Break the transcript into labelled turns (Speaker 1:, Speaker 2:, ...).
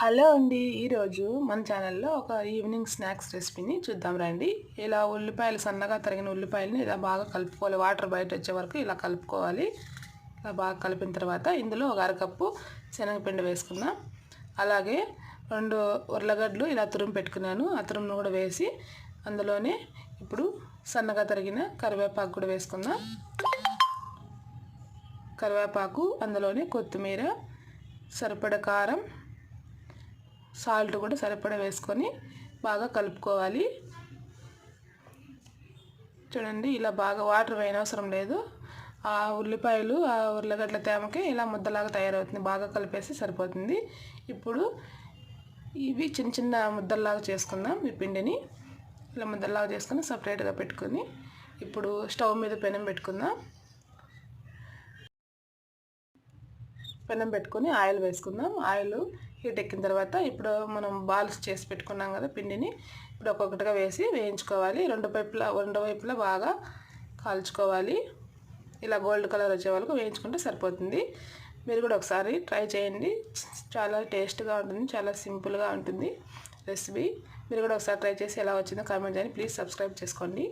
Speaker 1: Hello అండి. ఈరోజు మన ఛానల్లో ఒక ఈవినింగ్ స్నాక్స్ రెసిపీని చూద్దాం రండి. ఇలా ఉల్లిపాయలు సన్నగా తరిగిన ఉల్లిపాయలని ఇలా బాగా కలుపుకోవాలి. వాటర్ బయట వచ్చే వరకు ఇలా కలుపుకోవాలి. ఇలా బాగా కలిపిన తర్వాత ఇందులో ఒక అరకప్పు శనగపిండి వేసుకుందాం. అలాగే రెండు ఉర్లగడ్డలు ఇలా తురుము పెట్టుకున్నాను. ఆ తురుమును కూడా వేసి అందులోనే ఇప్పుడు సన్నగా తరిగిన కరివేపాకు కూడా వేసుకుందాం. కరివేపాకు అందులోనే కొత్తిమీర సరిపడ కారం సాల్ట్ కూడా సరిపడా వేసుకొని బాగా కలుపుకోవాలి. చూడండి ఇలా బాగా వాటర్ వేయనవసరం లేదు. ఆ ఉల్లిపాయలు ఆ ఉర్లగడ్డల తేమకి ఇలా ముద్దలాగా తయారవుతుంది. బాగా కలిపేసి సరిపోతుంది. ఇప్పుడు ఇవి చిన్న చిన్న ముద్దల్లాగా చేసుకుందాం. ఈ పిండిని ఇలా ముద్దల్లాగా చేసుకుని సపరేట్గా పెట్టుకొని ఇప్పుడు స్టవ్ మీద పెనం పెట్టుకుందాం. పెనం పెట్టుకొని ఆయిల్ వేసుకుందాం. ఆయిల్ హీట్ ఎక్కిన తర్వాత ఇప్పుడు మనం బాల్స్ చేసి పెట్టుకున్నాం కదా పిండిని ఇప్పుడు ఒక్కొక్కటిగా వేసి వేయించుకోవాలి. రెండు వైపులా రెండు వైపులా బాగా కాల్చుకోవాలి. ఇలా గోల్డ్ కలర్ వచ్చే వరకు వేయించుకుంటే సరిపోతుంది. మీరు కూడా ఒకసారి ట్రై చేయండి. చాలా టేస్ట్గా ఉంటుంది చాలా సింపుల్గా ఉంటుంది రెసిపీ. మీరు కూడా ఒకసారి ట్రై చేసి ఎలా వచ్చిందో కామెంట్ చేయండి. ప్లీజ్ సబ్స్క్రైబ్ చేసుకోండి.